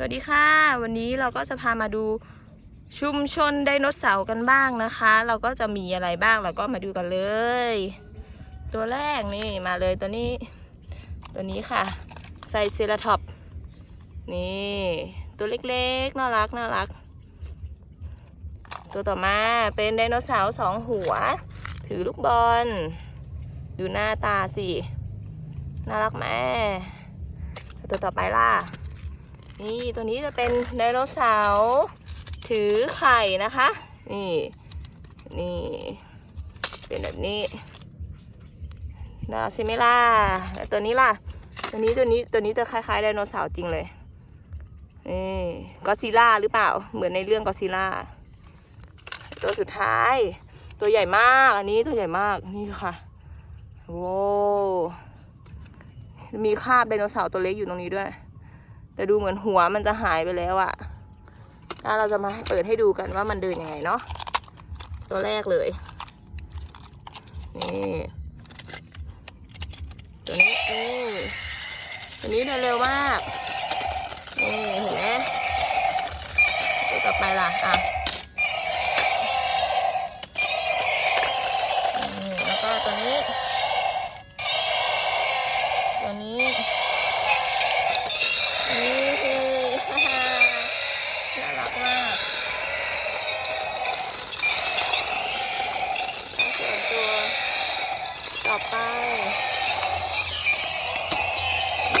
สวัสดีค่ะ วันนี้เราก็จะพามาดูชุมชนไดโนเสาร์กันบ้างนะคะ เราก็จะมีอะไรบ้างเราก็มาดูกันเลย ตัวแรกนี่มาเลยตัวนี้ ตัวนี้ค่ะไซเซราท็อปนี่ตัวเล็กๆน่ารักน่ารัก ตัวต่อมาเป็นไดโนเสาร์สองหัว ถือลูกบอล ดูหน้าตาสิ น่ารักไหมตัวต่อไปล่ะ นี่ตัวนี้จะเป็นไดโนเสาร์ถือไข่นะคะ นี่นี่เป็นแบบนี้น่าใช่ไหมล่ะแล้วตัวนี้ล่ะ ตัวนี้ตัวนี้ตัวนี้จะคล้ายๆไดโนเสาร์จริงเลยนี่ก็ซิล่าหรือเปล่า เหมือนในเรื่องก็ซิล่าตัวสุดท้าย ตัวใหญ่มากอันนี้ตัวใหญ่มากนี่ค่ะโว้มีคาบไดโนเสาร์ตัวเล็กอยู่ตรงนี้ด้วย แต่ดูเหมือนหัวมันจะหายไปแล้วอะถ้าเราจะมาเปิดให้ดูกันว่ามันเดินยังไงเนาะตัวแรกเลยนี่ตัวนี้นี่ตัวนี้เดินเร็วมากนี่เห็นไหมตัวต่อไปล่ะอะ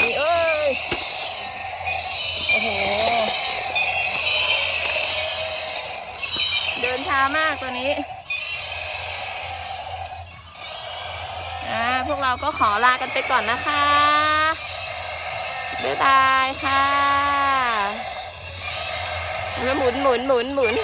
นี่เอ้ย โอ้โห เดินช้ามากตัวนี้อ่าพวกเราก็ขอลากันไปก่อนนะคะ บ๊ายบายค่ะแล้วหมุนหมุนหมุนหมุน